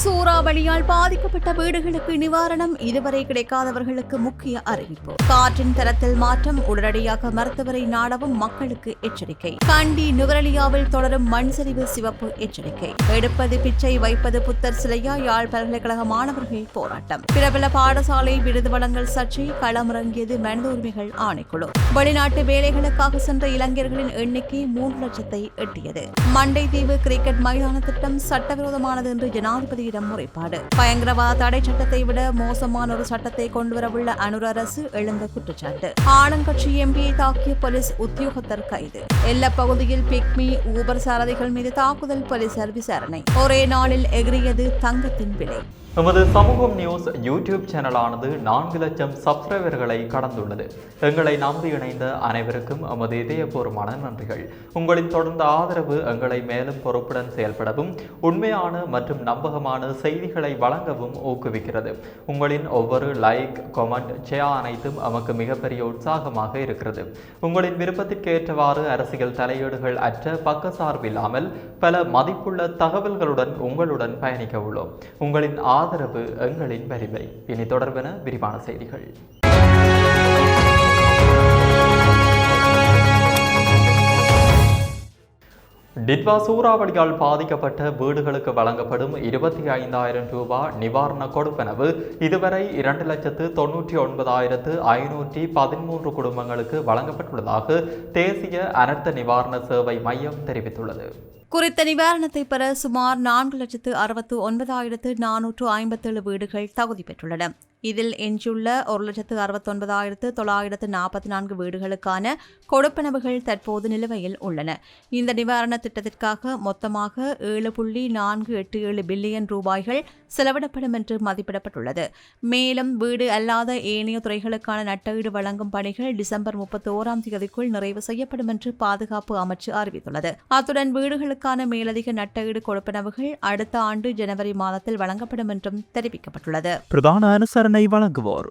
சூறாவளியால் பாதிக்கப்பட்ட வீடுகளுக்கு நிவாரணம் இதுவரை கிடைக்காதவர்களுக்கு முக்கிய அறிவிப்பு. காற்றின் தரத்தில் மாற்றம் உடனடியாக மருத்துவரை நாடவும் மக்களுக்கு எச்சரிக்கை. கண்டி நுவரலியாவில் தொடரும் மண் சரிவு சிவப்பு எச்சரிக்கை. எடுப்பது பிச்சை வைப்பது புத்தர் சிலையா யாழ் பல்கலைக்கழக மாணவர்கள் போராட்டம். பிரபல பாடசாலை விருது வழங்கல் சர்ச்சை களமிறங்கியது மனித உரிமைகள் ஆணைக்குழு. வெளிநாட்டு வேலைகளுக்காக சென்ற இளைஞர்களின் எண்ணிக்கை மூன்று லட்சத்தை எட்டியது. மண்டை தீவு கிரிக்கெட் மைதான திட்டம் சட்டவிரோதமானது என்று ஜனாதிபதி ஜனாதிபதியிடம் முறைப்பாடு. பயங்கரவாத தடை சட்டத்தை விட மோசமான ஒரு சட்டத்தை கொண்டுவரவுள்ள அனுர அரசு எழுந்த குற்றச்சாட்டு. ஆளுங்கட்சி எம்பியை தாக்கிய போலீஸ் உத்தியோகத்தர் கைது. எல்லைப் பகுதியில் பிக்மி ஊபர் சாரதிகள் மீது தாக்குதல் போலீசார் விசாரணை ஒரே நாளில் எகிரியது தங்கத்தின் விலை எமது சமூகம் நியூஸ் யூடியூப் சேனலானது நான்கு லட்சம் சப்ஸ்கிரைபர்களை கடந்துள்ளது. எங்களை நம்பி இணைந்த அனைவருக்கும் எமது இதயபூர்வமான நன்றிகள். உங்களின் தொடர்ந்த ஆதரவு எங்களை மேலும் பொறுப்புடன் செயல்படவும் உண்மையான மற்றும் நம்பகமான செய்திகளை வழங்கவும் ஊக்குவிக்கிறது. உங்களின் ஒவ்வொரு லைக் கொமெண்ட் ஷேர் அனைத்தும் நமக்கு மிகப்பெரிய உற்சாகமாக இருக்கிறது. உங்களின் விருப்பத்திற்கு ஏற்றவாறு அரசியல் தலையீடுகள் அற்ற பக்கசார்பில்லாமல் பல மதிப்புள்ள தகவல்களுடன் உங்களுடன் பயணிக்க உள்ளோம். உங்களின் ஆதரவு எங்களின் வலிமை. இனி தொடர்பென விரிவான செய்திகள். டிட்வா சூறாவளியால் பாதிக்கப்பட்ட வீடுகளுக்கு வழங்கப்படும் இருபத்தி ஐந்தாயிரம் ரூபாய் நிவாரண கொடுப்பனவு. இதுவரை இரண்டு லட்சத்து தொன்னூற்றி ஒன்பதாயிரத்து ஐநூற்றி பதிமூன்று குடும்பங்களுக்கு வழங்கப்பட்டுள்ளதாக தேசிய அனர்த்த நிவாரண சேவை மையம் தெரிவித்துள்ளது. குறித்த நிவாரணத்தை பெற சுமார் நான்கு லட்சத்து அறுபத்து ஒன்பதாயிரத்து நானூற்று ஐம்பத்தேழு வீடுகள் தகுதி பெற்றுள்ளன. இதில் எஞ்சியுள்ள ஒரு லட்சத்து அறுபத்தொன்பதாயிரத்து தொள்ளாயிரத்து நாற்பத்தி நான்கு வீடுகளுக்கான கொடுப்பனவுகள் தற்போது நிலுவையில் உள்ளன. இந்த நிவாரண திட்டத்திற்காக மொத்தமாக ஏழு புள்ளி நான்கு எட்டு ஏழு பில்லியன் ரூபாய்கள் செலவிடப்படும் என்று மதிப்பிடப்பட்டுள்ளது. மேலும் வீடு அல்லாத ஏனைய துறைகளுக்கான நட்டஈடு வழங்கும் பணிகள் டிசம்பர் முப்பத்தி ஓராம் தேதிக்குள் நிறைவு செய்யப்படும் என்று பாதுகாப்பு அமைச்சு அறிவித்துள்ளது. அத்துடன் வீடுகளுக்கு இதற்கான மேலதிக நட்டஈடு கொடுப்பனவுகள் அடுத்த ஆண்டு ஜனவரி மாதத்தில் வழங்கப்படும் என்றும் தெரிவிக்கப்பட்டுள்ளது. பிரதான அனுசரணை வழங்குவோர்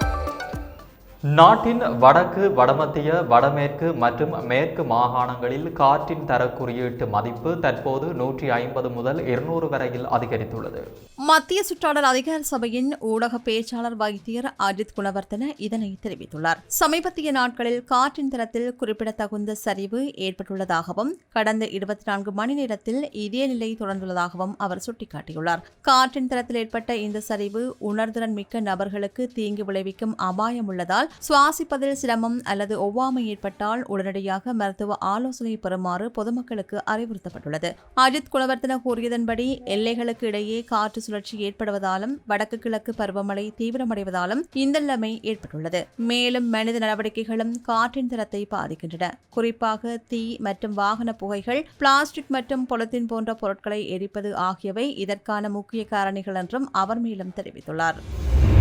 நாட்டின் வடக்கு வடமத்திய வடமேற்கு மற்றும் மேற்கு மாகாணங்களில் காற்றின் தர குறியீட்டு மதிப்பு தற்போது நூற்றி ஐம்பது முதல் இருநூறு வரையில் அதிகரித்துள்ளது. மத்திய சுற்றாடல் அதிகார சபையின் ஊடக பேச்சாளர் வைத்தியர் அஜித் குணவர்த்தன இதனை தெரிவித்துள்ளார். சமீபத்திய நாட்களில் காற்றின் தரத்தில் குறிப்பிடத்தகுந்த சரிவு ஏற்பட்டுள்ளதாகவும் கடந்த இருபத்தி நான்கு மணி நேரத்தில் இதே நிலை தொடர்ந்துள்ளதாகவும் அவர் சுட்டிக்காட்டியுள்ளார். காற்றின் தரத்தில் ஏற்பட்ட இந்த சரிவு உணர்திறன் மிக்க நபர்களுக்கு தீங்கு விளைவிக்கும் அபாயம் உள்ளதால் சுவாசிப்பதில் சிரமம் அல்லது ஒவ்வாமை ஏற்பட்டால் உடனடியாக மருத்துவ ஆலோசனை பெறுமாறு பொதுமக்களுக்கு அறிவுறுத்தப்பட்டுள்ளது. அஜித் குலவர்த்தன கூறியதன்படி எல்லைகளுக்கு இடையே காற்று சுழற்சி ஏற்படுவதாலும் வடக்கு கிழக்கு பருவமழை தீவிரமடைவதாலும் இந்த நிலைமை ஏற்பட்டுள்ளது. மேலும் மனித நடவடிக்கைகளும் காற்றின் தரத்தை பாதிக்கின்றன. குறிப்பாக தீ மற்றும் வாகன புகைகள் பிளாஸ்டிக் மற்றும் பொலித்தீன் போன்ற பொருட்களை எரிப்பது ஆகியவை இதற்கான முக்கிய காரணிகள் என்றும் அவர் மேலும் தெரிவித்துள்ளார்.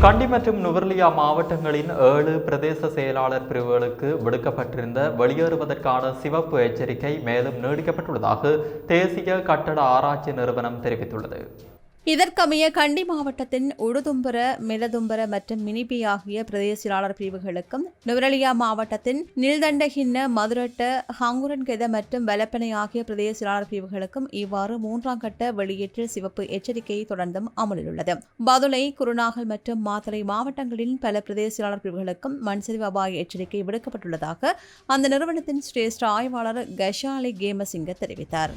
கண்டி மற்றும் நுவர்லியா மாவட்டங்களின் ஏழு பிரதேச செயலாளர் பிரிவுகளுக்கு விடுக்கப்பட்டிருந்த வெளியேறுவதற்கான சிவப்பு எச்சரிக்கை மேலும் நீடிக்கப்பட்டுள்ளதாக தேசிய கட்டட ஆராய்ச்சி நிறுவனம் தெரிவித்துள்ளது. இதற்கமைய கண்டி மாவட்டத்தின் உடுதும்புர மிலதும்புர மற்றும் மினிபி ஆகிய பிரதேச செயலாளர் பிரிவுகளுக்கும் நுவரலியா மாவட்டத்தின் நில்தண்டகின்ன மதுரட்ட ஹங்குரன்கெத மற்றும் வலப்பனை ஆகிய பிரதேச பிரிவுகளுக்கும் இவ்வாறு மூன்றாம் கட்ட வெளியேற்ற சிவப்பு எச்சரிக்கை தொடர்ந்தும் அமலில் உள்ளது பதுளை குருநாகல் மற்றும் மாத்தளை மாவட்டங்களின் பல பிரதேச பிரிவுகளுக்கும் மண்சரிவு அபாய எச்சரிக்கை விடுக்கப்பட்டுள்ளதாக அந்த நிறுவனத்தின் சிரேஷ்ட ஆய்வாளர் கஷாலி கேமசிங்க தெரிவித்தார்.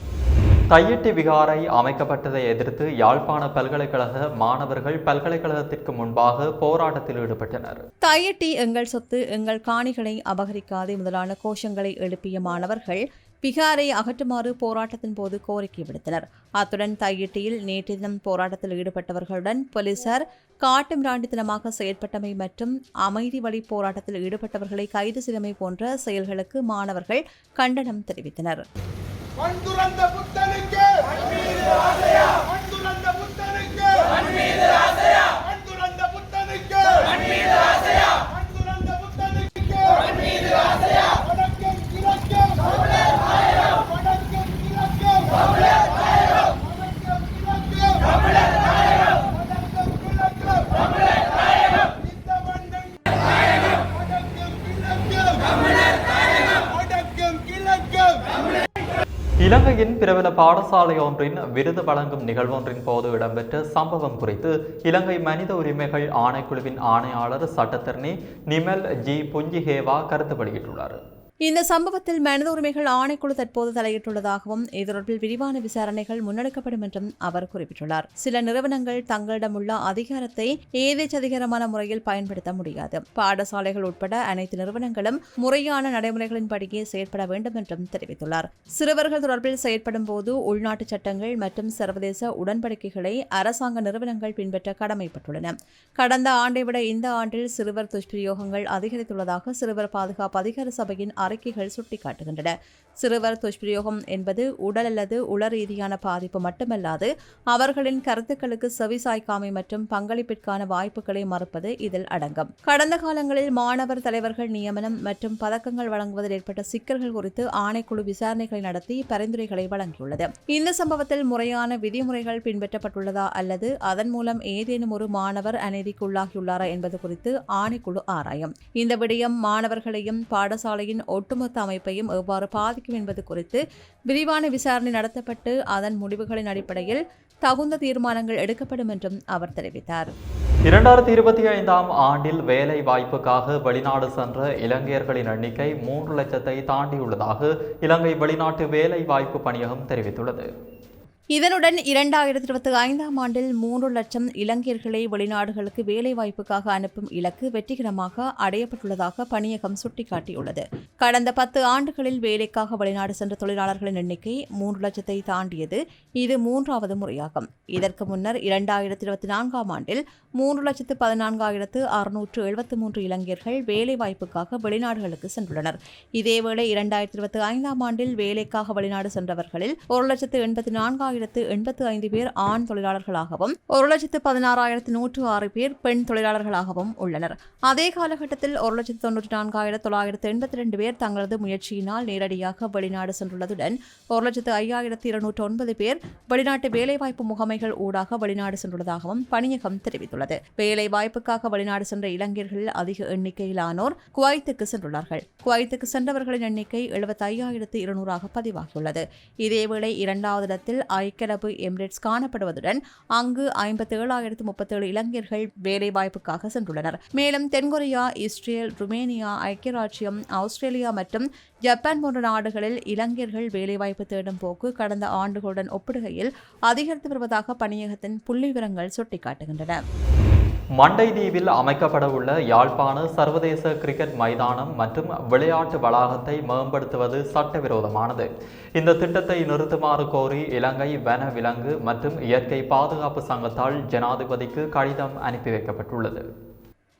தையிட்டி விகாரை அமைக்கப்பட்டதை எதிர்த்து யாழ்ப்பாண பல்கலைக்கழக மாணவர்கள் பல்கலைக்கழகத்திற்கு முன்பாக போராட்டத்தில் ஈடுபட்டனர். தையட்டி எங்கள் சொத்து எங்கள் காணிகளை அபகரிக்காதே முதலான கோஷங்களை எழுப்பிய மாணவர்கள் பிகாரை அகற்றுமாறு போராட்டத்தின் போது கோரிக்கை விடுத்தனர். அத்துடன் தையிட்டியில் நேற்று தினம் போராட்டத்தில் ஈடுபட்டவர்களுடன் போலீசார் காட்டு மிராண்டித்தனமாக செயற்பட்டமை மற்றும் அமைதி வழி போராட்டத்தில் ஈடுபட்டவர்களை கைது செய்தமை போன்ற செயல்களுக்கு மாணவர்கள் கண்டனம் தெரிவித்தனர். மண் புத்தனுக்கு. மண் புத்தனுக்கு மண் துறந்த புத்தனுக்கு மண் துறந்த புத்தனுக்கு வணக்கம் கிழக்கம் வணக்கம் கிழக்கம் வணக்கம் கிழக்கம் வணக்கம் கிழக்கம் இந்த மண்ணை வணக்கம் கிழக்கம் வணக்கம் கிழக்கம் இலங்கையின் பிரபல பாடசாலை ஒன்றின் விருது வழங்கும் நிகழ்வொன்றின் போது இடம்பெற்ற சம்பவம் குறித்து இலங்கை மனித உரிமைகள் ஆணைக்குழுவின் ஆணையாளர் சட்டத்தரணி நிமல் ஜி. புஞ்சிஹேவா கருத்து வெளியிட்டுள்ளார். இந்த சம்பவத்தில் மனித உரிமைகள் ஆணைக்குழு தற்போது தலையிட்டுள்ளதாகவும் இது தொடர்பில் விரிவான விசாரணைகள் முன்னெடுக்கப்படும் என்றும் அவர் குறிப்பிட்டுள்ளார். சில நிறுவனங்கள் தங்களிடம் உள்ள அதிகாரத்தை ஏதேச்சதிகாரமான முறையில் பயன்படுத்த முடியாது. பாடசாலைகள் உட்பட அனைத்து நிறுவனங்களும் முறையான நடைமுறைகளின்படியே செயற்பட வேண்டும் என்றும் தெரிவித்துள்ளார். சிறுவர்கள் தொடர்பில் செயற்படும் போது உள்நாட்டு சட்டங்கள் மற்றும் சர்வதேச உடன்படிக்கைகளை அரசாங்க நிறுவனங்கள் பின்பற்ற கடமைப்பட்டுள்ளன. கடந்த ஆண்டை விட இந்த ஆண்டில் சிறுவர் துஷ்பிரயோகங்கள் அதிகரித்துள்ளதாக சிறுவர் பாதுகாப்பு அதிகார சபையின் அறிக்கைகள் சுட்டிக்காட்டுகின்றன. சிறுவர் துஷ்பிரயோகம் என்பது உடல் அல்லது உள ரீதியான பாதிப்பு மட்டுமல்லாது அவர்களின் கருத்துக்களுக்கு செவிசாய்க்காமை மற்றும் பங்களிப்பிற்கான வாய்ப்புகளை மறுப்பது இதில் அடங்கும். கடந்த காலங்களில் மாணவர் தலைவர்கள் நியமனம் மற்றும் பதக்கங்கள் வழங்குவதில் ஏற்பட்ட சிக்கல்கள் குறித்து ஆணைக்குழு விசாரணைகளை நடத்தி பரிந்துரைகளை வழங்கியுள்ளது. இந்த சம்பவத்தில் முறையான விதிமுறைகள் பின்பற்றப்பட்டுள்ளதா அல்லது அதன் மூலம் ஏதேனும் ஒரு மாணவர் அநீதிக்குள்ளாகியுள்ளாரா என்பது குறித்து ஆணைக்குழு ஆராயும். இந்த விடயம் மாணவர்களையும் பாடசாலையின் ஒட்டுமொத்த அமைப்பையும் எவ்வாறு பாதிக்கும் என்பது குறித்து விரிவான விசாரணை நடத்தப்பட்டு அதன் முடிவுகளின் அடிப்படையில் தகுந்த தீர்மானங்கள் எடுக்கப்படும் என்றும் அவர் தெரிவித்தார். இரண்டாயிரத்தி இருபத்தி ஐந்தாம் ஆண்டில் வேலை வாய்ப்புக்காக வெளிநாடு சென்ற இலங்கையர்களின் எண்ணிக்கை மூன்று லட்சத்தை தாண்டியுள்ளதாக இலங்கை வெளிநாட்டு வேலை வாய்ப்பு பணியகம் தெரிவித்துள்ளது. இதனுடன் இரண்டாயிரத்தி இருபத்தி ஐந்தாம் ஆண்டில் மூன்று லட்சம் இலங்கையர்களை வெளிநாடுகளுக்கு வேலைவாய்ப்புக்காக அனுப்பும் இலக்கு வெற்றிகரமாக அடையப்பட்டுள்ளதாக பணியகம் சுட்டிக்காட்டியுள்ளது. கடந்த பத்து ஆண்டுகளில் வேலைக்காக வெளிநாடு சென்ற தொழிலாளர்களின் எண்ணிக்கை மூன்று லட்சத்தை தாண்டியது இது மூன்றாவது முறையாகும். இதற்கு முன்னர் இரண்டாயிரத்தி இருபத்தி நான்காம் ஆண்டில் மூன்று லட்சத்து பதினான்காயிரத்து அறுநூற்று எழுபத்தி மூன்று இளைஞர்கள் வேலைவாய்ப்புக்காக வெளிநாடுகளுக்கு சென்றுள்ளனர். இதேவேளை இரண்டாயிரத்தி இருபத்தி ஐந்தாம் ஆண்டில் வேலைக்காக வெளிநாடு சென்றவர்களில் ஒரு லட்சத்து எண்பத்தி ஆயிரத்து எண்பத்து ஐந்து பேர் ஆண் தொழிலாளர்களாகவும் ஒரு லட்சத்து பதினாறாயிரத்து நூற்று ஆறு பேர் பெண் தொழிலாளர்களாகவும் உள்ளனர். அதே காலகட்டத்தில் ஒரு லட்சத்து தொன்னூற்றி நான்காயிரத்து தொள்ளாயிரத்து எண்பத்தி ரெண்டு பேர் தங்களது முயற்சியினால் நேரடியாக வெளிநாடு சென்றுள்ளதுடன் ஒரு லட்சத்து ஐயாயிரத்து இருநூற்று ஒன்பது பேர் வெளிநாட்டு வேலைவாய்ப்பு முகமைகள் ஊடாக வெளிநாடு சென்றுள்ளதாகவும் பணியகம் தெரிவித்துள்ளது. வேலைவாய்ப்புக்காக வெளிநாடு சென்ற இளைஞர்களில் அதிக எண்ணிக்கையிலானோர் குவைத்துக்கு சென்றுள்ளார்கள். குவைத்துக்கு சென்றவர்களின் எண்ணிக்கை எழுபத்தி ஐயாயிரத்து இருநூறாக பதிவாகியுள்ளது. இதேவேளை இரண்டாவது இடத்தில் ஐக்கிய அரபு எமிரேட்ஸ் காணப்படுவதுடன் அங்கு ஐம்பத்தி ஏழாயிரத்து முப்பத்தேழு இளைஞர்கள் வேலைவாய்ப்புக்காக சென்றுள்ளனர். மேலும் தென்கொரியா இஸ்ரேல் ருமேனியா ஐக்கிய ராஜ்யம் ஆஸ்திரேலியா மற்றும் ஜப்பான் போன்ற நாடுகளில் இளைஞர்கள் வேலைவாய்ப்பு தேடும் போக்கு கடந்த ஆண்டுகளுடன் ஒப்பிடுகையில் அதிகரித்து வருவதாக பணியகத்தின் புள்ளி விவரங்கள் சுட்டிக்காட்டுகின்றன. மண்டை தீவில் அமைக்கப்படவுள்ள யாழ்ப்பாண சர்வதேச கிரிக்கெட் மைதானம் மற்றும் விளையாட்டு வளாகத்தை மேம்படுத்துவது சட்டவிரோதமானது. இந்த திட்டத்தை நிறுத்துமாறு கோரி இலங்கை வன விலங்கு மற்றும் இயற்கை பாதுகாப்பு சங்கத்தால் ஜனாதிபதிக்கு கடிதம் அனுப்பி வைக்கப்பட்டுள்ளது.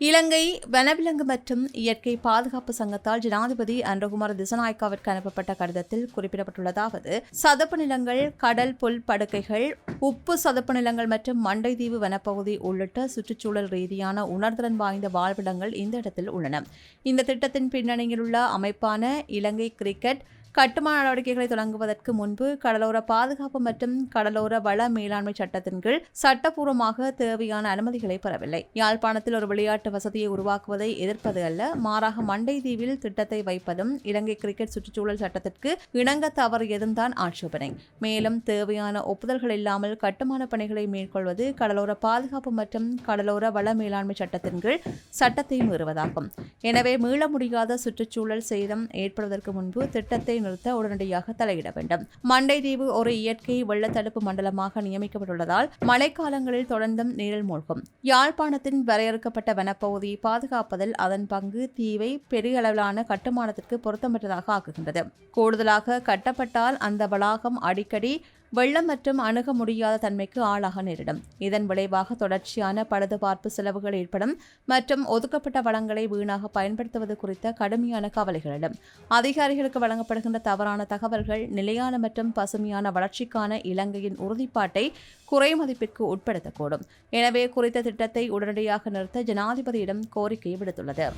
இலங்கை வனவிலங்கு மற்றும் இயற்கை பாதுகாப்பு சங்கத்தால் ஜனாதிபதி அன்றகுமார் திசநாயக்காவிற்கு அனுப்பப்பட்ட கடிதத்தில் குறிப்பிடப்பட்டுள்ளதாவது சதுப்பு நிலங்கள் கடல் புல் படுக்கைகள் உப்பு சதுப்பு நிலங்கள் மற்றும் மண்டைதீவு வனப்பகுதி உள்ளிட்ட சுற்றுச்சூழல் ரீதியான உணர்திறன் வாய்ந்த வாழ்விடங்கள் இந்த இடத்தில் உள்ளன. இந்த திட்டத்தின் பின்னணியில் உள்ள அமைப்பான இலங்கை கிரிக்கெட் கட்டுமான நடவடிக்கைகளை தொடங்குவதற்கு முன்பு கடலோர பாதுகாப்பு மற்றும் கடலோர வள மேலாண்மை சட்டத்தின் கீழ் சட்டப்பூர்வமாக தேவையான அனுமதிகளை பெறவில்லை. யாழ்ப்பாணத்தில் ஒரு விளையாட்டு வசதியை உருவாக்குவதை எதிர்ப்பது அல்ல. மாறாக மண்டை தீவில் திட்டத்தை வைப்பதும் இலங்கை கிரிக்கெட் சுற்றுச்சூழல் சட்டத்திற்கு இணங்க தவறியதும் தான் ஆட்சேபனை. மேலும் தேவையான ஒப்புதல்கள் இல்லாமல் கட்டுமான பணிகளை மேற்கொள்வது கடலோர பாதுகாப்பு மற்றும் கடலோர வள மேலாண்மை சட்டத்தின் கீழ் சட்டத்தை மீறுவதாகும். எனவே மீள முடியாத சுற்றுச்சூழல் சேதம் ஏற்படுவதற்கு முன்பு திட்டத்தை நிறுத்த உடனடியாக தலையிட வேண்டும். மண்டைதீவு ஒரு இயற்கை வெள்ளத்தடுப்பு மண்டலமாக நியமிக்கப்பட்டுள்ளதால் மழைக்காலங்களில் தொடர்ந்தும் நீரில் மூழ்கும். யாழ்ப்பாணத்தின் வரையறுக்கப்பட்ட வனப்பகுதியை பாதுகாப்பதில் அதன் பங்கு தீவை பெரிய அளவிலான கட்டுமானத்திற்கு பொருத்தமற்றதாக ஆக்குகின்றது. கூடுதலாக கட்டப்பட்டால் அந்த வளாகம் அடிக்கடி வெள்ளம் மற்றும் அணுக முடியாத தன்மைக்கு ஆளாக நேரிடும். இதன் விளைவாக தொடர்ச்சியான பழுதுபார்ப்பு செலவுகள் ஏற்படும் மற்றும் ஒதுக்கப்பட்ட வளங்களை வீணாக பயன்படுத்துவது குறித்த கடுமையான கவலைகள் அதிகாரிகளுக்கு வழங்கப்படுகின்ற தவறான தகவல்கள் நிலையான மற்றும் பசுமையான வளர்ச்சிக்கான இலங்கையின் உறுதிப்பாட்டை குறைமதிப்பிற்கு உட்படுத்தக்கூடும். எனவே குறித்த திட்டத்தை உடனடியாக நிறுத்த ஜனாதிபதியிடம் கோரிக்கை விடுத்துள்ளது.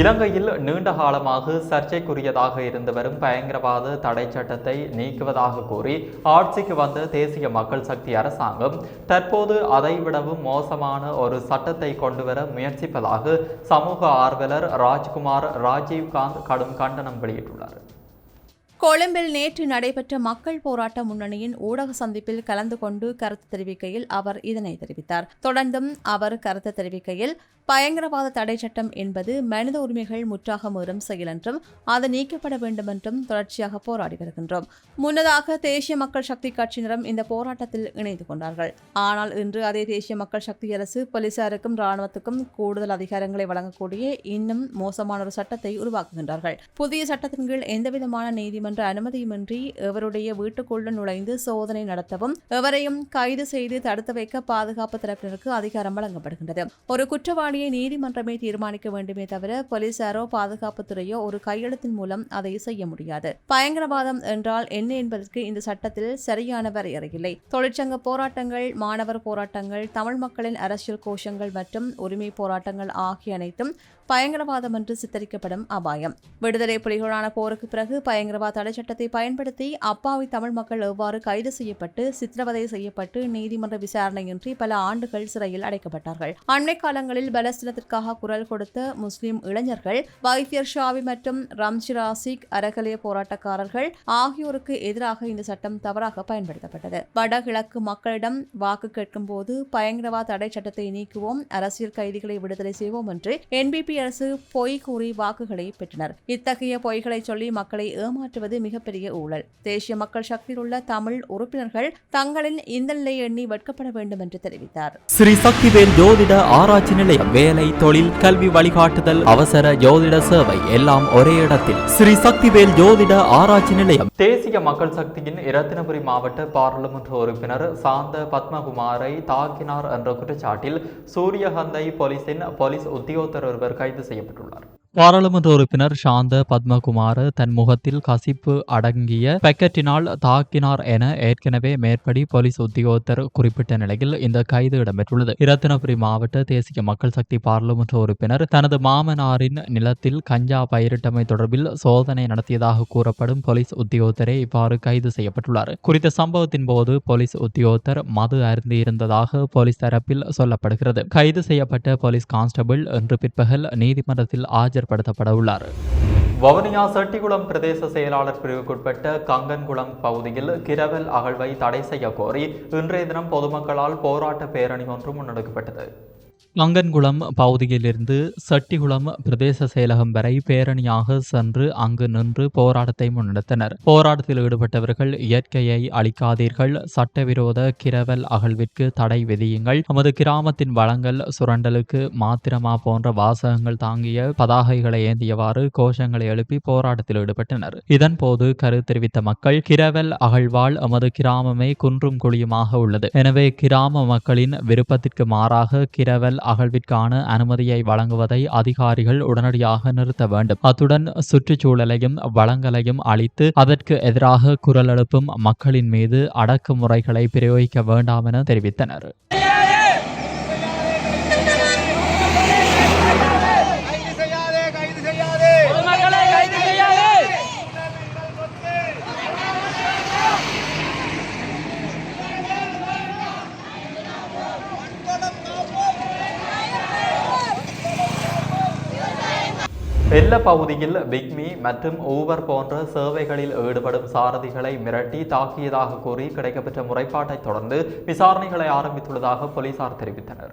இலங்கையில் நீண்ட காலமாக சர்ச்சைக்குரியதாக இருந்து வரும் பயங்கரவாத தடை சட்டத்தை நீக்குவதாக கூறி ஆட்சிக்கு வந்த தேசிய மக்கள் சக்தி அரசாங்கம் தற்போது அதைவிடவும் மோசமான ஒரு சட்டத்தை கொண்டுவர முயற்சிப்பதாக சமூக ஆர்வலர் ராஜ்குமார் ராஜீவ்காந்த் கடும் கண்டனம் வெளியிட்டுள்ளார். கொழும்பில் நேற்று நடைபெற்ற மக்கள் போராட்ட முன்னணியின் ஊடக சந்திப்பில் கலந்து கொண்டு கருத்து தெரிவிக்கையில் அவர் இதனை தெரிவித்தார். தொடர்ந்தும் அவர் கருத்து தெரிவிக்கையில் பயங்கரவாத தடை சட்டம் என்பது மனித உரிமைகள் முற்றாக மீறும் செயல் என்றும் அது நீக்கப்பட வேண்டும் என்றும் தொடர்ச்சியாக போராடி வருகின்றோம். முன்னதாக தேசிய மக்கள் சக்தி கட்சியினரும் இந்த போராட்டத்தில் இணைந்து கொண்டார்கள். ஆனால் இன்று அதே தேசிய மக்கள் சக்தி அரசு போலீசாருக்கும் ராணுவத்துக்கும் கூடுதல் அதிகாரங்களை வழங்கக்கூடிய இன்னும் மோசமான ஒரு சட்டத்தை உருவாக்குகின்றார்கள். புதிய சட்டத்தின் கீழ் எந்தவிதமான நீதிமன்ற அனுமதியுமின்றி இவருடைய வீட்டுக்குள்ள நுழைந்து சோதனை நடத்தவும் இவரையும் கைது செய்து தடுத்து வைக்க பாதுகாப்பு தரப்பினருக்கு அதிகாரம் வழங்கப்படுகின்றது. ஒரு குற்றவாளியை நீதிமன்றமே தீர்மானிக்க வேண்டுமே தவிர போலீசாரோ பாதுகாப்புத்துறையோ ஒரு கையெழுத்தின் மூலம் அதை செய்ய முடியாது. பயங்கரவாதம் என்றால் என்ன என்பதற்கு இந்த சட்டத்தில் சரியான வரையறை இல்லை தொழிற்சங்க போராட்டங்கள் மாணவர் போராட்டங்கள் தமிழ் மக்களின் அரசியல் கோஷங்கள் மற்றும் உரிமை போராட்டங்கள் ஆகிய அனைத்தும் பயங்கரவாதம் என்று சித்தரிக்கப்படும் அபாயம். விடுதலை புலிகளான போருக்கு பிறகு பயங்கரவாத சட்டத்தை பயன்படுத்தி அப்பாவி தமிழ் மக்கள் எவ்வாறு கைது செய்யப்பட்டு சித்திரவதை செய்யப்பட்டு நீதிமன்ற விசாரணையின்றி பல ஆண்டுகள் சிறையில் அடைக்கப்பட்டார்கள். அண்மை காலங்களில் பலஸ்தீனத்திற்காக குரல் கொடுத்த முஸ்லிம் இளைஞர்கள் வைத்தியர் ஷாவி மற்றும் ரம்ஜி ராசிக் போராட்டக்காரர்கள் ஆகியோருக்கு எதிராக இந்த சட்டம் தவறாக பயன்படுத்தப்பட்டது. வடகிழக்கு மக்களிடம் வாக்கு கேட்கும் போது பயங்கரவாத தடை சட்டத்தை நீக்குவோம் அரசியல் கைதிகளை விடுதலை செய்வோம் என்று என்பிபி அரசு பொய் கூறி வாக்குகளை பெற்றனர். இத்தகைய பொய்களை சொல்லி மக்களை ஏமாற்ற ஏமாற்றுவது மிகப்பெரிய ஊழல். தேசிய மக்கள் சக்தியில் உள்ள தமிழ் உறுப்பினர்கள் தங்களின் இந்த நிலையை எண்ணி வெட்கப்பட வேண்டும் என்று தெரிவித்தார். ஸ்ரீ சக்திவேல் ஜோதிட ஆராய்ச்சி நிலையம் வேலை தொழில் கல்வி வழிகாட்டுதல் அவசர ஜோதிட சேவை எல்லாம் ஒரே இடத்தில். ஸ்ரீ சக்திவேல் ஜோதிட ஆராய்ச்சி நிலையம். தேசிய மக்கள் சக்தியின் இரத்தினபுரி மாவட்ட பாராளுமன்ற உறுப்பினர் சாந்த பத்மகுமாரை தாக்கினார் என்ற குற்றச்சாட்டில் சூரியகந்தை போலீசின் போலீஸ் உத்தியோகத்தர் ஒருவர் கைது செய்யப்பட்டுள்ளார். பாராளுமன்ற உறுப்பினர் சாந்த பத்மகுமார் தன் முகத்தில் கசிப்பு அடங்கிய பெக்கெட்டினால் தாக்கினார் என ஏற்கனவே மேற்படி போலீஸ் உத்தியோகத்தர் குறிப்பிட்ட நிலையில் இந்த கைது இடம்பெற்றுள்ளது. இரத்தினபுரி மாவட்ட தேசிய மக்கள் சக்தி பாராளுமன்ற உறுப்பினர் தனது மாமனாரின் நிலத்தில் கஞ்சா பயிரிட்டமை தொடர்பில் சோதனை நடத்தியதாக கூறப்படும் போலீஸ் உத்தியோகத்தரே இவ்வாறு கைது செய்யப்பட்டுள்ளார். குறித்த சம்பவத்தின் போது போலீஸ் உத்தியோகத்தர் மது அருந்தியிருந்ததாக போலீஸ் தரப்பில் சொல்லப்படுகிறது. கைது செய்யப்பட்ட போலீஸ் கான்ஸ்டபிள் இன்று பிற்பகல் நீதிமன்றத்தில் ஆஜர் ஆஜர்படுத்தப்பட உள்ளார் வவுனியா செட்டிகுளம் பிரதேச செயலாளர் பிரிவுக்குட்பட்ட கங்கன்குளம் பகுதியில் கிரவல் அகழ்வை தடை செய்ய கோரி இன்றைய தினம் பொதுமக்களால் போராட்ட பேரணி ஒன்று முன்னெடுக்கப்பட்டது. அங்கன்குளம் பகுதியிலிருந்து சட்டிகுளம் பிரதேச செயலகம் வரை பேரணியாக சென்று அங்கு நின்று போராட்டத்தை முன்னெடுத்தனர். போராட்டத்தில் ஈடுபட்டவர்கள் இயற்கையை அழிக்காதீர்கள். சட்டவிரோத கிரவல் அகழ்விற்கு தடை விதியுங்கள். நமது கிராமத்தின் வளங்கள் சுரண்டலுக்கு மாத்திரமா போன்ற வாசகங்கள் தாங்கிய பதாகைகளை ஏந்தியவாறு கோஷங்களை எழுப்பி போராட்டத்தில் ஈடுபட்டனர். இதன் போது கரு தெரிவித்த மக்கள் கிரவல் அகழ்வால் எமது கிராமமே குன்றும் குழியுமாக உள்ளது. எனவே கிராம மக்களின் விருப்பத்திற்கு மாறாக கிரவல் அகழ்விற்கான அனுமதியை வழங்குவதை அதிகாரிகள் உடனடியாக நிறுத்த வேண்டும். அத்துடன் சுற்றுச்சூழலையும் வளங்களையும் அழித்து அதற்கு எதிராக குரல் எழுப்பும் மக்களின் மீது அடக்குமுறைகளை பிரயோகிக்க வேண்டாம் என தெரிவித்தனர் கைது செய்யாதே கைது செய்யாதே வெள்ள பகுதியில் பிக்மி மற்றும் ஊவர் போன்ற சேவைகளில் ஈடுபடும் சாரதிகளை மிரட்டி தாக்கியதாக கூறி கிடைக்கப்பெற்ற முறைப்பாட்டைத் தொடர்ந்து விசாரணைகளை ஆரம்பித்துள்ளதாக போலீசார் தெரிவித்தனர்.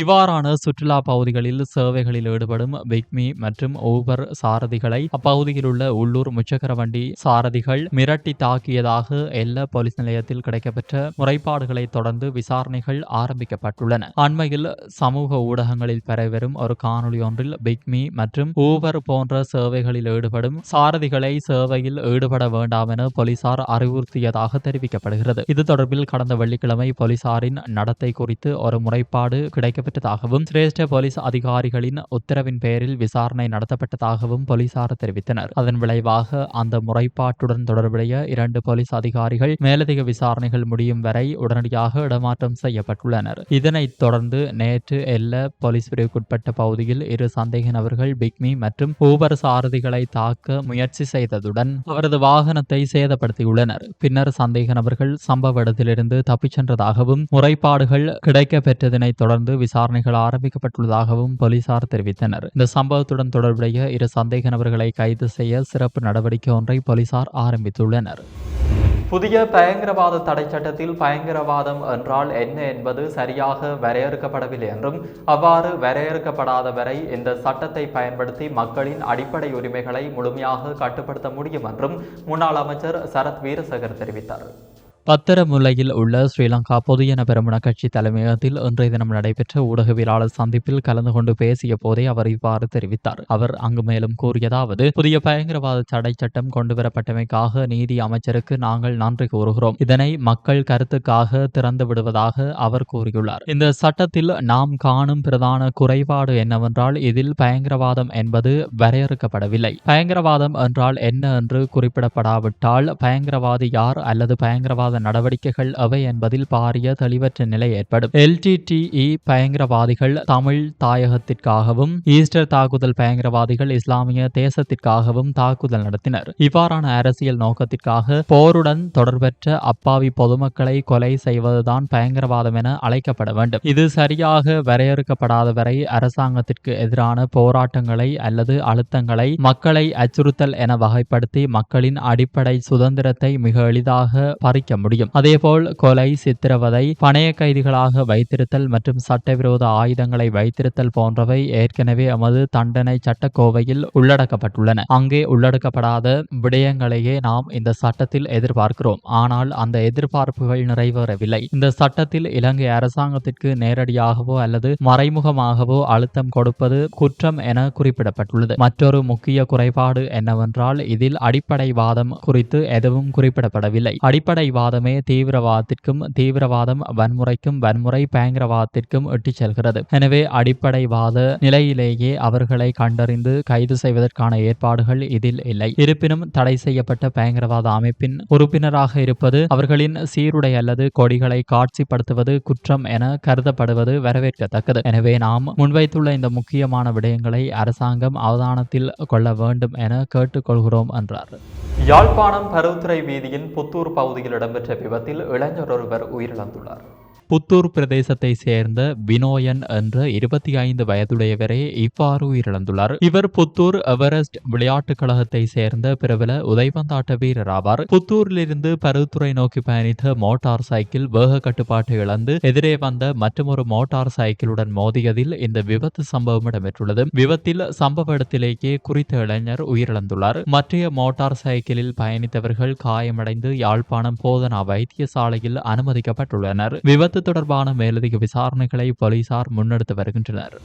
இவ்வாறான சுற்றுலா பகுதிகளில் சேவைகளில் ஈடுபடும் பிக்மி மற்றும் ஊபர் சாரதிகளை அப்பகுதியில் உள்ள உள்ளூர் முச்சக்கர வண்டி சாரதிகள் மிரட்டி தாக்கியதாக எல்ல போலீஸ் நிலையத்தில் கிடைக்கப்பெற்ற முறைப்பாடுகளை தொடர்ந்து விசாரணைகள் ஆரம்பிக்கப்பட்டுள்ளன. அண்மையில் சமூக ஊடகங்களில் பெறவரும் ஒரு காணொலி ஒன்றில் பிக்மி மற்றும் ஊபர் போன்ற சேவைகளில் ஈடுபடும் சாரதிகளை சேவையில் ஈடுபட வேண்டாம் என போலீசார் அறிவுறுத்தியதாக தெரிவிக்கப்படுகிறது. இது தொடர்பில் கடந்த வெள்ளிக்கிழமை போலீசாரின் நடத்தை குறித்து ஒரு முறைப்பாடு நடைபெற்றதாகவும் சிரேஷ்ட போலீஸ் அதிகாரிகளின் உத்தரவின் பேரில் விசாரணை நடத்தப்பட்டதாகவும் போலீசார் தெரிவித்தனர். அதன் விளைவாக அந்த முறைப்பாட்டுடன் தொடர்புடைய இரண்டு போலீஸ் அதிகாரிகள் மேலதிக விசாரணைகள் முடியும் வரை உடனடியாக இடமாற்றம் செய்யப்பட்டுள்ளனர். இதனைத் தொடர்ந்து நேற்று எல்ல போலீஸ் பிரிவுக்குட்பட்ட பகுதியில் இரு சந்தேக நபர்கள் பிக்மி மற்றும் ஊபர் சாரதிகளை தாக்க முயற்சி செய்ததுடன் அவரது வாகனத்தை சேதப்படுத்தியுள்ளனர். பின்னர் சந்தேக நபர்கள் சம்பவ இடத்திலிருந்து தப்பிச் சென்றதாகவும் முறைப்பாடுகள் கிடைக்கப் பெற்றதனைத் தொடர்ந்து விசாரணைகள் ஆரம்பிக்கப்பட்டுள்ளதாகவும் போலீசார் தெரிவித்தனர். இந்த சம்பவத்துடன் தொடர்புடைய இரு சந்தேக நபர்களை கைது செய்ய சிறப்பு நடவடிக்கை ஒன்றை போலீசார் ஆரம்பித்துள்ளனர். புதிய பயங்கரவாத தடை சட்டத்தில் பயங்கரவாதம் என்றால் என்ன என்பது சரியாக வரையறுக்கப்படவில்லை என்றும் அவ்வாறு வரையறுக்கப்படாத வரை இந்த சட்டத்தை பயன்படுத்தி மக்களின் அடிப்படை உரிமைகளை முழுமையாக கட்டுப்படுத்த முடியும் என்றும் முன்னாள் அமைச்சர் சரத் வீரசேகர் தெரிவித்தார். பத்திரமுலையில் உள்ள ஸ்ரீலங்கா பொதுஜன பெரமுன கட்சி தலைமையகத்தில் இன்றைய தினம் நடைபெற்ற ஊடகவியலாளர் சந்திப்பில் கலந்து கொண்டு பேசிய போதே அவர் இவ்வாறு தெரிவித்தார். அவர் அங்கு மேலும் கூறியதாவது புதிய பயங்கரவாத தடை சட்டம் கொண்டுவரப்பட்டமைக்காக நீதி அமைச்சருக்கு நாங்கள் நன்றி கூறுகிறோம். இதனை மக்கள் கருத்துக்காக திறந்து விடுவதாக அவர் கூறியுள்ளார். இந்த சட்டத்தில் நாம் காணும் பிரதான குறைபாடு என்னவென்றால் இதில் பயங்கரவாதம் என்பது வரையறுக்கப்படவில்லை. பயங்கரவாதம் என்றால் என்ன என்று குறிப்பிடப்படாவிட்டால் பயங்கரவாதி யார் அல்லது பயங்கரவாத நடவடிக்கைகள் அவை என்பதில் பாரிய தெளிவற்ற நிலை ஏற்படும். எல்டிடிஇ பயங்கரவாதிகள் தமிழ் தாயகத்திற்காகவும் ஈஸ்டர் தாக்குதல் பயங்கரவாதிகள் இஸ்லாமிய தேசத்திற்காகவும் தாக்குதல் நடத்தினர். இவ்வாறான அரசியல் நோக்கத்திற்காக போருடன் தொடர்பற்ற அப்பாவி பொதுமக்களை கொலை செய்வதுதான் பயங்கரவாதம் என அழைக்கப்பட வேண்டும். இது சரியாக வரையறுக்கப்படாத வரை அரசாங்கத்திற்கு எதிரான போராட்டங்களை அல்லது அழுத்தங்களை மக்களை அச்சுறுத்தல் என வகைப்படுத்தி மக்களின் அடிப்படை சுதந்திரத்தை மிக எளிதாக பறிக்க முடியும் அதேபோல் கொலை சித்திரவதை பணைய கைதிகளாக வைத்திருத்தல் மற்றும் சட்டவிரோத ஆயுதங்களை வைத்திருத்தல் போன்றவை ஏற்கனவே எமது தண்டனை சட்டக்கோவையில் உள்ளடக்கப்பட்டுள்ளன. அங்கே உள்ளடக்கப்படாத விடயங்களையே நாம் இந்த சட்டத்தில் எதிர்பார்க்கிறோம். ஆனால் அந்த எதிர்பார்ப்புகள் நிறைவேறவில்லை. இந்த சட்டத்தில் இலங்கை அரசாங்கத்திற்கு நேரடியாகவோ அல்லது மறைமுகமாகவோ அழுத்தம் கொடுப்பது குற்றம் என குறிப்பிடப்பட்டுள்ளது. மற்றொரு முக்கிய குறைபாடு என்னவென்றால் இதில் அடிப்படைவாதம் குறித்து எதுவும் குறிப்பிடப்படவில்லை. அடிப்படைவாதம் தீவிரவாதத்திற்கும் தீவிரவாதம் வன்முறைக்கும் வன்முறை பயங்கரவாதத்திற்கும் இட்டுச் செல்கிறது. எனவே அடிப்படைவாத நிலையிலேயே அவர்களை கண்டறிந்து கைது செய்வதற்கான ஏற்பாடுகள் இதில் இல்லை. இருப்பினும் தடை செய்யப்பட்ட பயங்கரவாத அமைப்பின் உறுப்பினராக இருப்பது அவர்களின் சீருடை அல்லது கொடிகளை காட்சிப்படுத்துவது குற்றம் என கருதப்படுவது வரவேற்கத்தக்கது. எனவே நாம் முன்வைத்துள்ள இந்த முக்கியமான விடயங்களை அரசாங்கம் அவதானத்தில் கொள்ள வேண்டும் என கேட்டுக்கொள்கிறோம் என்றார். யாழ்ப்பாணம் பருவத்துறை வீதியின் புத்தூர் பகுதியில் இடம்பெற்ற விபத்தில் இளைஞர் ஒருவர் உயிரிழந்துள்ளார். புத்தூர் பிரதேசத்தை சேர்ந்த வினோயன் என்ற இருபத்தி ஐந்து வயதுடையவரே இவ்வாறு உயிரிழந்துள்ளார். இவர் புத்தூர் எவரெஸ்ட் விளையாட்டுக் கழகத்தை சேர்ந்த பிரபல உதைபந்தாட்ட வீரர் ஆவார். புத்தூரிலிருந்து பருத்துறை நோக்கி பயணித்த மோட்டார் சைக்கிள் வேக கட்டுப்பாட்டை இழந்து எதிரே வந்த மற்றொரு மோட்டார் சைக்கிளுடன் மோதியதில் இந்த விபத்து சம்பவம் இடம்பெற்றுள்ளது. விபத்தில் சம்பவ இடத்திலேயே குறித்த இளைஞர் உயிரிழந்துள்ளார். மற்றைய மோட்டார் சைக்கிளில் பயணித்தவர்கள் காயமடைந்து யாழ்ப்பாணம் போதனா வைத்தியசாலையில் அனுமதிக்கப்பட்டுள்ளனர். விபத்து தொடர்பான மேலதிக விசாரணைகளை போலீசார் முன்னெடுத்து வருகின்றனர்.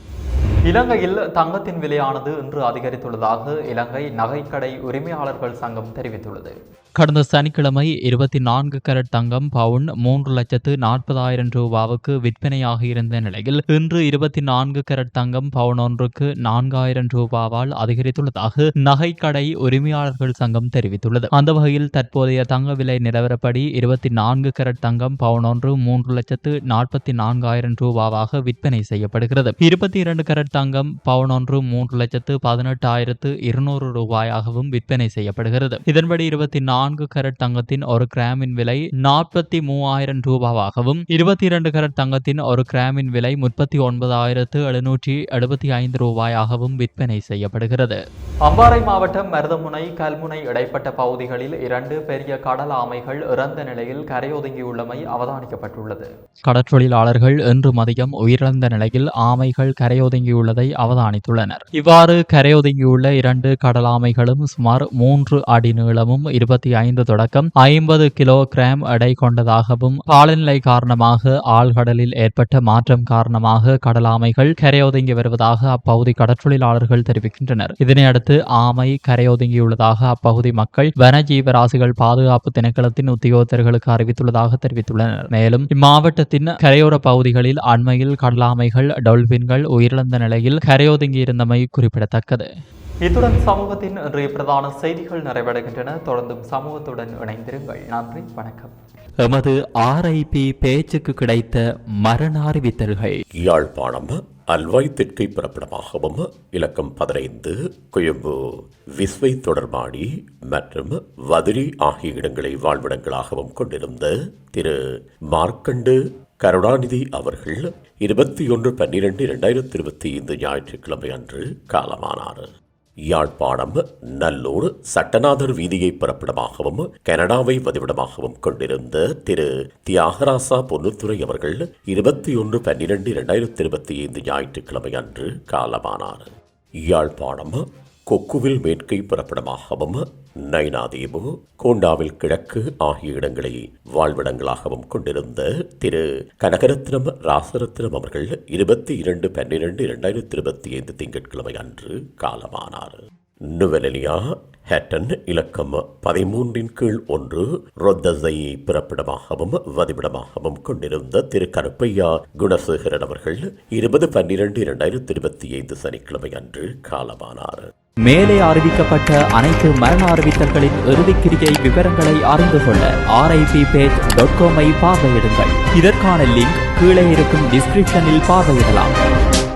இலங்கையில் தங்கத்தின் விலையானது இன்று அதிகரித்துள்ளதாக இலங்கை நகைக்கடை உரிமையாளர்கள் சங்கம் தெரிவித்துள்ளது. கடந்த சனிக்கிழமை இருபத்தி நான்கு கரட் தங்கம் பவுன் மூன்று லட்சத்து நாற்பதாயிரம் ரூபாவுக்கு விற்பனையாக இருந்த நிலையில் இன்று இருபத்தி நான்கு கரட் தங்கம் பவுன் ஒன்றுக்கு நான்காயிரம் ரூபாவால் அதிகரித்துள்ளதாக நகைக்கடை உரிமையாளர்கள் சங்கம் தெரிவித்துள்ளது. அந்த வகையில் தற்போதைய தங்க விலை நிலவரப்படி இருபத்தி நான்கு கரட் தங்கம் பவுன் ஒன்று மூன்று லட்சத்து நாற்பத்தி நான்காயிரம் ரூபாவாக விற்பனை செய்யப்படுகிறது. இருபத்தி இரண்டு கரட் தங்கம் பவுன் ஒன்று மூன்று லட்சத்து பதினெட்டாயிரத்து இருநூறு ரூபாயாகவும் விற்பனை செய்யப்படுகிறது. இதன்படி இருபத்தி நான்கு கேரட் தங்கத்தின் ஒரு கிராமின் விலை நாற்பத்தி மூவாயிரம் ரூபாவாகவும் இருபத்தி இரண்டு கேரட் தங்கத்தின் ஒரு கிராமின் விலை முப்பத்தி ஒன்பதாயிரத்து எழுநூற்றி எழுபத்தி ஐந்து ரூபாயாகவும் விற்பனை செய்யப்படுகிறது. அம்பாறை மாவட்டம் மருதமுனை கல்முனை இடைப்பட்ட பகுதிகளில் இரண்டு பெரிய கடல் ஆமைகள் இறந்த நிலையில் கரையொதுங்கியுள்ளமை அவதானிக்கப்பட்டுள்ளது. கடற்றொழிலாளர்கள் இன்று மதியம் உயிரிழந்த நிலையில் ஆமைகள் கரையொதுங்கியுள்ளதை அவதானித்துள்ளனர். இவ்வாறு கரையொதுங்கியுள்ள இரண்டு கடல் ஆமைகளும் சுமார் மூன்று அடி நீளமும் இருபத்தி ஐந்து தொடக்கம் ஐம்பது கிலோ கிராம் எடை கொண்டதாகவும் காலநிலை காரணமாக ஆழ்கடலில் ஏற்பட்ட மாற்றம் காரணமாக கடலாமைகள் கரையொதுங்கி வருவதாக அப்பகுதி கடற்றொழிலாளர்கள் தெரிவிக்கின்றனர். இதனையடுத்து ஆமை கரையொதுங்கியுள்ளதாக அப்பகுதி மக்கள் வனஜீவராசிகள் பாதுகாப்பு திணைக்களத்தின் உத்தியோகத்தர்களுக்கு அறிவித்துள்ளதாக தெரிவித்துள்ளனர். மேலும் இம்மாவட்டத்தின் கரையோர பகுதிகளில் அண்மையில் கடலாமைகள் டொல்பின்கள் உயிரிழந்த நிலையில் கரையொதுங்கி இருந்தமை குறிப்பிடத்தக்கது. இத்துடன் சமூகத்தின் இன்றைய பிரதான செய்திகள் நிறைவடைகின்றன. தொடர்ந்தும் சமூகத்துடன் இணைந்திருங்கள். நன்றி வணக்கம். எமது ஆர்ஐபி பேச்சுக்கு கிடைத்த மரண அறிவித்தல்கள் யாழ்ப்பாணம் அல்வாய் தெற்கை பிறப்பிடமாகவும் இலக்கம் பதினைந்து கொழும்பு விஸ்வை தொடர்பாடி மற்றும் வதிரி ஆகிய இடங்களை வாழ்விடங்களாகவும் கொண்டிருந்த திரு மார்க்கண்டு கருணாநிதி அவர்கள் இருபத்தி ஒன்று பன்னிரண்டு இரண்டாயிரத்தி இருபத்தி ஐந்து ஞாயிற்றுக்கிழமை அன்று காலமானார். யாழ்ப்பாணம் நல்லூர் சட்டநாதர் வீதியை பிறப்பிடமாகவும் கனடாவை வதிவிடமாகவும் கொண்டிருந்த திரு. தியாகராசா பொன்னுத்துறை அவர்கள் இருபத்தி ஒன்று பன்னிரண்டு இரண்டாயிரத்தி இருபத்தி ஐந்து ஞாயிற்றுக்கிழமை அன்று காலமானார். யாழ்ப்பாணம் கொக்குவில் மேற்கை பிறப்பிடமாகவும் நைனாதீவு கோண்டாவில் கிழக்கு ஆகிய இடங்களை வாழ்விடங்களாகவும் கொண்டிருந்த திரு. கனகரத்னம் ராசரத்னம் அவர்கள் இருபத்தி இரண்டு பன்னிரண்டு இரண்டாயிரத்தி இருபத்தி ஐந்து திங்கட்கிழமை அன்று காலமானார். நுவலியா ஹேட்டன் இலக்கம் பதிமூன்றின் கீழ் ஒன்று. ரொத்தஸை பிறப்பிடமாகவும் வதிவிடமாகவும் கொண்டிருந்த திரு கருப்பையா குணசேகரன் அவர்கள் இருபது பன்னிரண்டு இரண்டாயிரத்தி இருபத்தி ஐந்து சனிக்கிழமை அன்று காலமானார். மேலே அறிவிக்கப்பட்ட அனைத்து மரண அறிவித்தல்களின் இறுதிக்கிரிகை விவரங்களை அறிந்து கொள்ள ஆர்ஐபி பேஜ் டாட் காமை பார்வையிடுங்கள். இதற்கான லிங்க் கீழே இருக்கும் டிஸ்கிரிப்ஷனில் பார்வையிடலாம்.